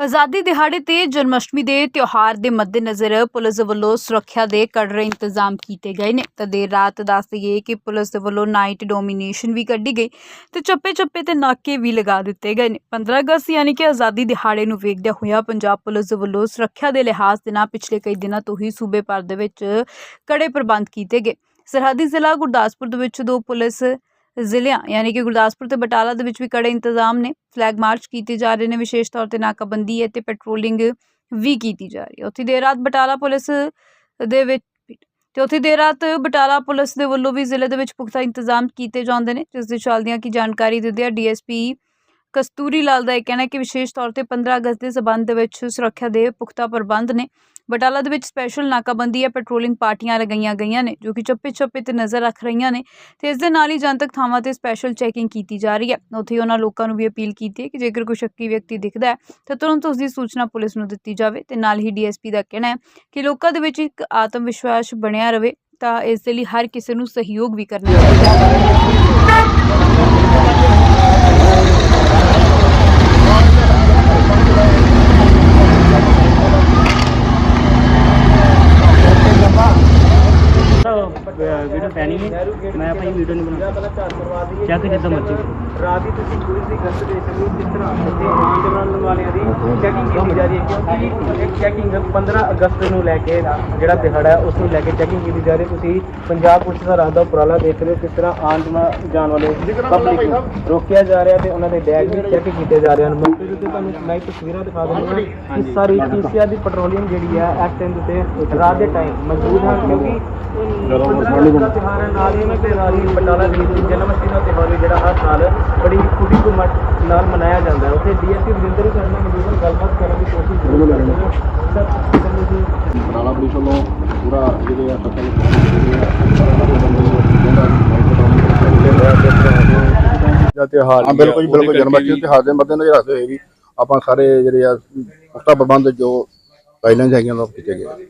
ਆਜ਼ਾਦੀ ਦਿਹਾੜੇ ਤੇ ਜਨਮਸ਼ਟਮੀ ਦੇ ਤਿਉਹਾਰ ਦੇ ਮੱਦੇਨਜ਼ਰ ਪੁਲਿਸ ਵੱਲੋਂ ਸੁਰੱਖਿਆ ਦੇ ਕੜਰੇ ਇੰਤਜ਼ਾਮ ਕੀਤੇ ਗਏ ਨੇ। ਤਾਂ ਦੇਰ ਰਾਤ ਦੱਸ ਦਈਏ ਕਿ ਪੁਲਿਸ ਦੇ ਵੱਲੋਂ ਨਾਈਟ ਡੋਮੀਨੇਸ਼ਨ ਵੀ ਕੱਢੀ ਗਈ ਤੇ ਚੱਪੇ ਚੱਪੇ ਤੇ ਨਾਕੇ ਵੀ ਲਗਾ ਦਿੱਤੇ ਗਏ ਨੇ। 15 ਅਗਸਤ ਯਾਨੀ ਕਿ ਆਜ਼ਾਦੀ ਦਿਹਾੜੇ ਨੂੰ ਵੇਖਦਿਆਂ ਹੋਇਆ ਪੰਜਾਬ ਪੁਲਿਸ ਦੇ ਵੱਲੋਂ ਸੁਰੱਖਿਆ ਦੇ ਲਿਹਾਜ਼ ਦੇ ਨਾਲ ਪਿਛਲੇ ਕਈ ਦਿਨਾਂ ਤੋਂ ਹੀ ਸੂਬੇ ਭਰ ਦੇ ਵਿੱਚ ਕੜੇ ਪ੍ਰਬੰਧ ਕੀਤੇ ਗਏ। ਸਰਹੱਦੀ ਜ਼ਿਲ੍ਹਾ ਗੁਰਦਾਸਪੁਰ ਦੇ ਵਿੱਚ ਦੋ ਪੁਲਿਸ ਜ਼ਿਲ੍ਹਿਆਂ, ਯਾਨੀ ਕਿ ਗੁਰਦਾਸਪੁਰ ਤੇ ਬਟਾਲਾ ਦੇ ਵਿੱਚ ਵੀ ਕੜੇ ਇੰਤਜ਼ਾਮ ਨੇ। ਫਲੈਗ ਮਾਰਚ ਕੀਤੇ ਜਾ ਰਹੇ ਨੇ, ਵਿਸ਼ੇਸ਼ ਤੌਰ ਤੇ ਨਾਕਾਬੰਦੀ ਹੈ ਤੇ ਪੈਟਰੋਲਿੰਗ ਵੀ ਕੀਤੀ ਜਾ ਰਹੀ ਹੈ। ਉੱਥੇ ਦੇਰ ਰਾਤ ਬਟਾਲਾ ਪੁਲਿਸ ਦੇ ਵਿੱਚ ਤੇ ਉੱਥੇ ਦੇਰ ਰਾਤ ਬਟਾਲਾ ਪੁਲਿਸ ਦੇ ਵੱਲੋਂ ਵੀ ਜ਼ਿਲ੍ਹੇ ਦੇ ਵਿੱਚ ਪੁਖਤਾ ਇੰਤਜ਼ਾਮ ਕੀਤੇ ਜਾਂਦੇ ਨੇ, ਜਿਸ ਦੇ ਚੱਲਦਿਆਂ ਕੀ ਜਾਣਕਾਰੀ ਦਿੰਦੇ ਆ ਡੀਐਸਪੀ ਕਸਤੂਰੀ ਲਾਲ ਦਾ ਇਹ ਕਹਿਣਾ ਹੈ ਕਿ ਵਿਸ਼ੇਸ਼ ਤੌਰ ਤੇ 15 ਅਗਸਤ ਦੇ ਸਬੰਧ ਦੇ ਵਿੱਚ ਸੁਰੱਖਿਆ ਦੇ ਪੁਖਤਾ ਪ੍ਰਬੰਧ ਨੇ। ਬਟਾਲਾ ਦੇ ਵਿੱਚ ਸਪੈਸ਼ਲ ਨਾਕਾਬੰਦੀ ਹੈ ਪੈਟਰੋਲਿੰਗ ਪਾਰਟੀਆਂ ਲਗਾਈਆਂ ਗਈਆਂ ਨੇ, ਜੋ ਕਿ ਚੱਪੇ ਚੱਪੇ ਤੇ ਨਜ਼ਰ ਰੱਖ ਰਹੀਆਂ ਨੇ ਤੇ ਇਸ ਦੇ ਨਾਲ ਹੀ ਜਨਤਕ ਥਾਵਾਂ ਤੇ ਸਪੈਸ਼ਲ ਚੈਕਿੰਗ ਕੀਤੀ ਜਾ ਰਹੀ ਹੈ। ਉੱਥੇ ਹੀ ਉਹਨਾਂ ਲੋਕਾਂ ਨੂੰ ਵੀ ਅਪੀਲ ਕੀਤੀ ਹੈ ਕਿ ਜੇਕਰ ਕੋਈ ਸ਼ੱਕੀ ਵਿਅਕਤੀ ਦਿਖਦਾ ਹੈ, ਤਾਂ ਤੁਰੰਤ ਉਸ ਦੀ ਸੂਚਨਾ ਪੁਲਿਸ ਨੂੰ ਦਿੱਤੀ ਜਾਵੇ ਤੇ ਨਾਲ ਹੀ ਡੀਐਸਪੀ ਦਾ ਕਹਿਣਾ ਹੈ ਕਿ ਲੋਕਾਂ ਦੇ ਵਿੱਚ ਇੱਕ ਆਤਮ ਵਿਸ਼ਵਾਸ ਬਣਿਆ ਰਹੇ ਤਾਂ ਇਸ ਦੇ ਲਈ ਹਰ ਕਿਸੇ ਨੂੰ ਸਹਿਯੋਗ ਵੀ ਕਰਨਾ ਚਾਹੀਦਾ ਹੈ। ਵੀਡੀਓ ਪੈਣੀ ਹੈ। ਮੈਂ ਆਪਣੀ ਵੀਡੀਓ ਨਹੀਂ ਬਣਾ ਚੱਕ ਜਿੱਦਾਂ ਮਰਜ਼ੀ ਕਰੋ। ਰਾਤ ਦੀ ਤੁਸੀਂ ਪੁਲਿਸ ਦੀ ਗਸ਼ਤ ਦੇ ਸਕਦੇ ਹੋ ਕਿਸ ਤਰ੍ਹਾਂ ਇੱਥੇ ਜਾਣ ਵਾਲਿਆਂ ਦੀ ਚੈਕਿੰਗ ਕੀਤੀ ਜਾ ਰਹੀ ਹੈ। ਕਿਉਂਕਿ ਇੱਕ ਚੈਕਿੰਗ 15 ਅਗਸਤ ਨੂੰ ਲੈ ਕੇ ਜਿਹੜਾ ਦਿਹਾੜਾ ਹੈ ਉਸ ਨੂੰ ਲੈ ਕੇ ਚੈਕਿੰਗ ਕੀਤੀ ਜਾ ਰਹੀ ਹੈ। ਤੁਸੀਂ ਪੰਜਾਬ ਪੁਲਿਸ ਦਾ ਰਾਤ ਦਾ ਉਪਰਾਲਾ ਦੇਖ ਰਹੇ ਹੋ ਕਿਸ ਤਰ੍ਹਾਂ ਆਉਣ ਜਾਣ- ਜਾਣ ਵਾਲੇ ਪਬਲਿਕ ਨੂੰ ਰੋਕਿਆ ਜਾ ਰਿਹਾ ਤੇ ਉਹਨਾਂ ਦੇ ਬੈਗ ਵੀ ਚੈੱਕ ਕੀਤੇ ਜਾ ਰਹੇ ਹਨ। ਮੌਕੇ ਦੇ ਉੱਤੇ ਤੁਹਾਨੂੰ ਲਾਈਵ ਤਸਵੀਰਾਂ ਦਿਖਾ ਦਿੰਦੇ ਹਾਂ। ਕਿ ਸਾਰੀ ਪੀਸੀਆਰ ਦੀ ਪੈਟਰੋਲਿੰਗ ਜਿਹੜੀ ਹੈ ਇਸ ਟਾਈਮ ਦੇ ਉੱਤੇ ਰਾਤ ਦੇ ਟਾਈਮ ਮੌਜੂਦ ਹਨ ਕਿਉਂਕਿ ਪੰਦਰਾਂ ਦਾ ਤਿਉਹਾਰ ਹੈ ਨਾਲ ਹੀ ਉਹਨਾਂ ਦੇ ਨਾਲ ਹੀ ਬਟਾਲਾ ਦੇ ਵਿੱਚ ਜਨਮ ਅਸ਼ਟਮੀ ਦਾ ਤਿਉਹਾਰ ਵੀ ਜਿਹੜਾ ਹਰ ਸਾਲ ਬੜੀ ਖੁਸ਼ੀ ਗੁਮਟ ਨਾਲ ਮਨਾਇਆ ਜਾਂਦਾ ਹੈ। ਉੱਥੇ ਡੀਐਸਪੀ ਵਰਿੰਦਰ ਵੀ ਸਾਡੇ ਨਾਲ ਮੌਜੂਦ ਹਨ ਗੱਲਬਾਤ ਕਰਨ ਦੀ ਕੋਸ਼ਿਸ਼ ਜ਼ਰੂਰ ਕਰਾਂਗੇ। ਸਰ ਬਟਾਲਾ ਪੁਲਿਸ ਵੱਲੋਂ ਪੂਰਾ ਜਿਹੜੇ ਆ ਸਫਲ ਦਾ ਤਿਉਹਾਰ ਹਾਂ ਬਿਲਕੁਲ ਬਿਲਕੁਲ ਜਨਮ ਅਸ਼ਟਮੀ ਤਿਉਹਾਰ ਦੇ ਮੱਦੇਨਜ਼ਰ ਰੱਖਦੇ ਹੋਏ ਵੀ ਆਪਾਂ ਸਾਰੇ ਜਿਹੜੇ ਆ ਪੁਖਤਾ ਪ੍ਰਬੰਧ ਜੋ ਗਾਈਡਲਾਈਨਸ ਹੈਗੀਆਂ ਉਹ ਕੀਤੇ ਗਏ।